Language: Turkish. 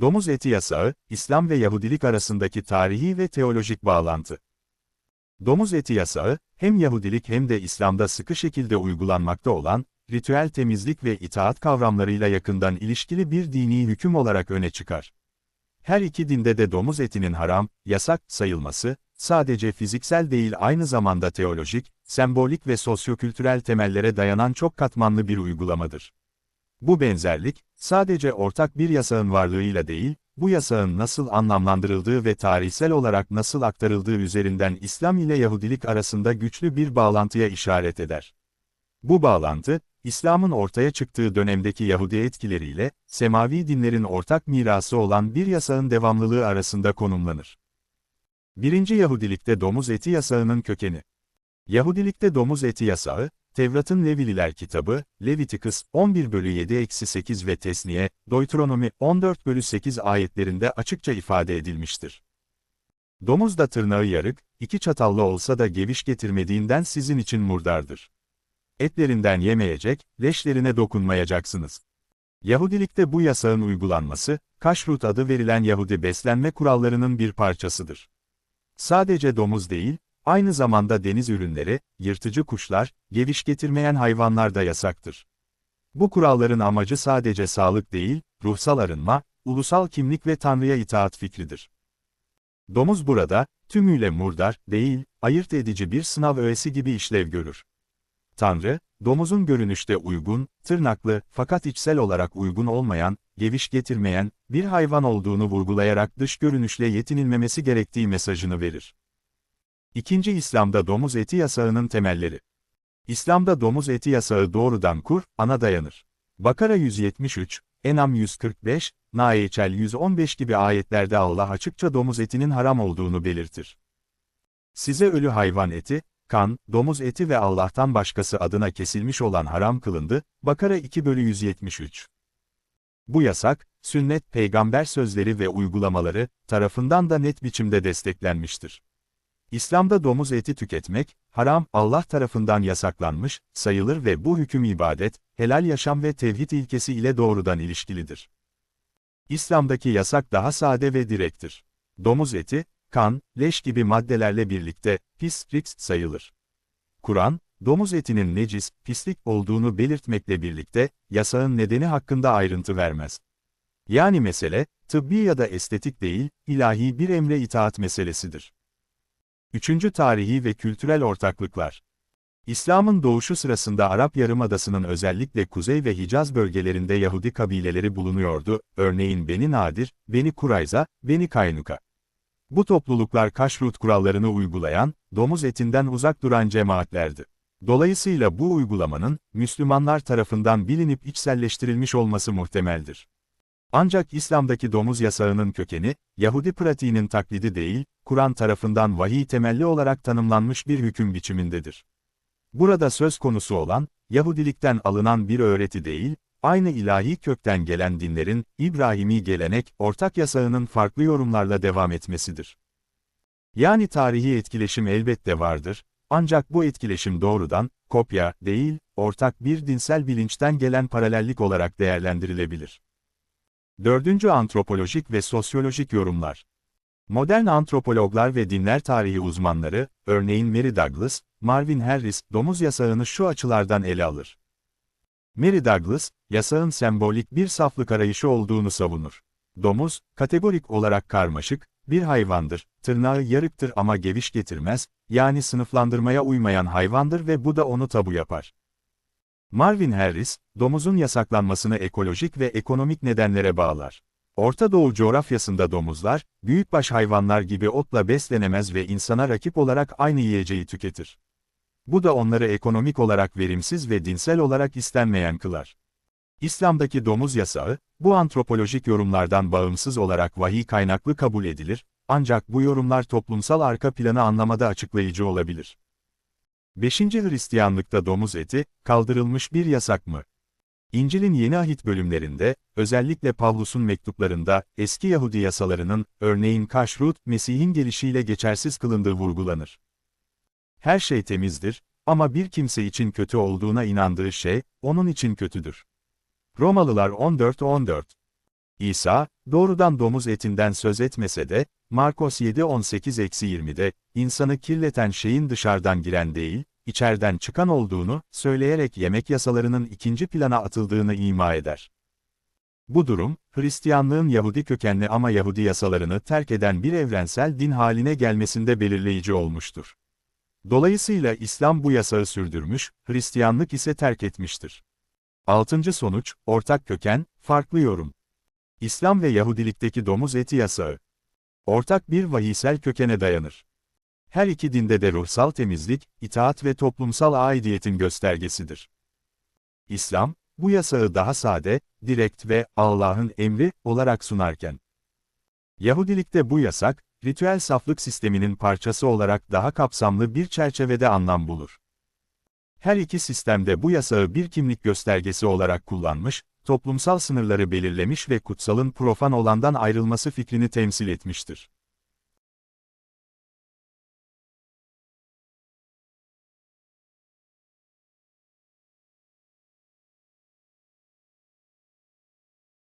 Domuz eti yasağı, İslam ve Yahudilik arasındaki tarihi ve teolojik bağlantı. Domuz eti yasağı, hem Yahudilik hem de İslam'da sıkı şekilde uygulanmakta olan, ritüel temizlik ve itaat kavramlarıyla yakından ilişkili bir dini hüküm olarak öne çıkar. Her iki dinde de domuz etinin haram, yasak sayılması, sadece fiziksel değil aynı zamanda teolojik, sembolik ve sosyokültürel temellere dayanan çok katmanlı bir uygulamadır. Bu benzerlik, sadece ortak bir yasağın varlığıyla değil, bu yasağın nasıl anlamlandırıldığı ve tarihsel olarak nasıl aktarıldığı üzerinden İslam ile Yahudilik arasında güçlü bir bağlantıya işaret eder. Bu bağlantı, İslam'ın ortaya çıktığı dönemdeki Yahudi etkileriyle, semavi dinlerin ortak mirası olan bir yasağın devamlılığı arasında konumlanır. 1. Yahudilikte domuz eti yasağının kökeni Yahudilikte domuz eti yasağı, Tevrat'ın Levililer kitabı, Leviticus 11 bölü 7-8 ve Tesniye, Deuteronomi 14 bölü 8 ayetlerinde açıkça ifade edilmiştir. Domuz da tırnağı yarık, iki çatallı olsa da geviş getirmediğinden sizin için murdardır. Etlerinden yemeyecek, leşlerine dokunmayacaksınız. Yahudilikte bu yasağın uygulanması, kaşrut adı verilen Yahudi beslenme kurallarının bir parçasıdır. Sadece domuz değil, aynı zamanda deniz ürünleri, yırtıcı kuşlar, geviş getirmeyen hayvanlar da yasaktır. Bu kuralların amacı sadece sağlık değil, ruhsal arınma, ulusal kimlik ve Tanrı'ya itaat fikridir. Domuz burada, tümüyle murdar, değil, ayırt edici bir sınav öğesi gibi işlev görür. Tanrı, domuzun görünüşte uygun, tırnaklı, fakat içsel olarak uygun olmayan, geviş getirmeyen, bir hayvan olduğunu vurgulayarak dış görünüşle yetinilmemesi gerektiği mesajını verir. İkinci İslam'da domuz eti yasağının temelleri. İslam'da domuz eti yasağı doğrudan kur, ana dayanır. Bakara 173, Enam 145, Naeçel 115 gibi ayetlerde Allah açıkça domuz etinin haram olduğunu belirtir. Size ölü hayvan eti, kan, domuz eti ve Allah'tan başkası adına kesilmiş olan haram kılındı, Bakara 2 bölü 173. Bu yasak, sünnet, peygamber sözleri ve uygulamaları, tarafından da net biçimde desteklenmiştir. İslam'da domuz eti tüketmek, haram, Allah tarafından yasaklanmış, sayılır ve bu hüküm ibadet, helal yaşam ve tevhid ilkesi ile doğrudan ilişkilidir. İslam'daki yasak daha sade ve direktir. Domuz eti, kan, leş gibi maddelerle birlikte, pis, riks sayılır. Kur'an, domuz etinin necis, pislik olduğunu belirtmekle birlikte, yasağın nedeni hakkında ayrıntı vermez. Yani mesele, tıbbi ya da estetik değil, ilahi bir emre itaat meselesidir. Üçüncü tarihi ve kültürel ortaklıklar. İslam'ın doğuşu sırasında Arap Yarımadası'nın özellikle Kuzey ve Hicaz bölgelerinde Yahudi kabileleri bulunuyordu, örneğin Beni Nadir, Beni Kurayza, Beni Kaynuka. Bu topluluklar kaşrut kurallarını uygulayan, domuz etinden uzak duran cemaatlerdi. Dolayısıyla bu uygulamanın, Müslümanlar tarafından bilinip içselleştirilmiş olması muhtemeldir. Ancak İslam'daki domuz yasağının kökeni, Yahudi pratiğinin taklidi değil, Kur'an tarafından vahiy temelli olarak tanımlanmış bir hüküm biçimindedir. Burada söz konusu olan, Yahudilikten alınan bir öğreti değil, aynı ilahi kökten gelen dinlerin, İbrahimi gelenek, ortak yasağının farklı yorumlarla devam etmesidir. Yani tarihi etkileşim elbette vardır, ancak bu etkileşim doğrudan, kopya, değil, ortak bir dinsel bilinçten gelen paralellik olarak değerlendirilebilir. Dördüncü antropolojik ve sosyolojik yorumlar. Modern antropologlar ve dinler tarihi uzmanları, örneğin Mary Douglas, Marvin Harris, domuz yasağını şu açılardan ele alır. Mary Douglas, yasağın sembolik bir saflık arayışı olduğunu savunur. Domuz, kategorik olarak karmaşık, bir hayvandır, tırnağı yarıktır ama geviş getirmez, yani sınıflandırmaya uymayan hayvandır ve bu da onu tabu yapar. Marvin Harris, domuzun yasaklanmasını ekolojik ve ekonomik nedenlere bağlar. Orta Doğu coğrafyasında domuzlar, büyükbaş hayvanlar gibi otla beslenemez ve insana rakip olarak aynı yiyeceği tüketir. Bu da onları ekonomik olarak verimsiz ve dinsel olarak istenmeyen kılar. İslam'daki domuz yasağı, bu antropolojik yorumlardan bağımsız olarak vahiy kaynaklı kabul edilir, ancak bu yorumlar toplumsal arka planı anlamada açıklayıcı olabilir. 5. Hristiyanlıkta domuz eti, kaldırılmış bir yasak mı? İncil'in Yeni Ahit bölümlerinde, özellikle Pavlus'un mektuplarında, eski Yahudi yasalarının, örneğin kaşrut, Mesih'in gelişiyle geçersiz kılındığı vurgulanır. Her şey temizdir, ama bir kimse için kötü olduğuna inandığı şey, onun için kötüdür. Romalılar 14-14 İsa, doğrudan domuz etinden söz etmese de, Markos 7.18-20'de, insanı kirleten şeyin dışarıdan giren değil, içeriden çıkan olduğunu, söyleyerek yemek yasalarının ikinci plana atıldığını ima eder. Bu durum, Hristiyanlığın Yahudi kökenli ama Yahudi yasalarını terk eden bir evrensel din haline gelmesinde belirleyici olmuştur. Dolayısıyla İslam bu yasağı sürdürmüş, Hristiyanlık ise terk etmiştir. Altıncı sonuç, ortak köken, farklı yorum. İslam ve Yahudilikteki domuz eti yasağı. Ortak bir vahiysel kökene dayanır. Her iki dinde de ruhsal temizlik, itaat ve toplumsal aidiyetin göstergesidir. İslam, bu yasağı daha sade, direkt ve Allah'ın emri olarak sunarken, Yahudilikte bu yasak, ritüel saflık sisteminin parçası olarak daha kapsamlı bir çerçevede anlam bulur. Her iki sistemde bu yasağı bir kimlik göstergesi olarak kullanmış, toplumsal sınırları belirlemiş ve kutsalın profan olandan ayrılması fikrini temsil etmiştir.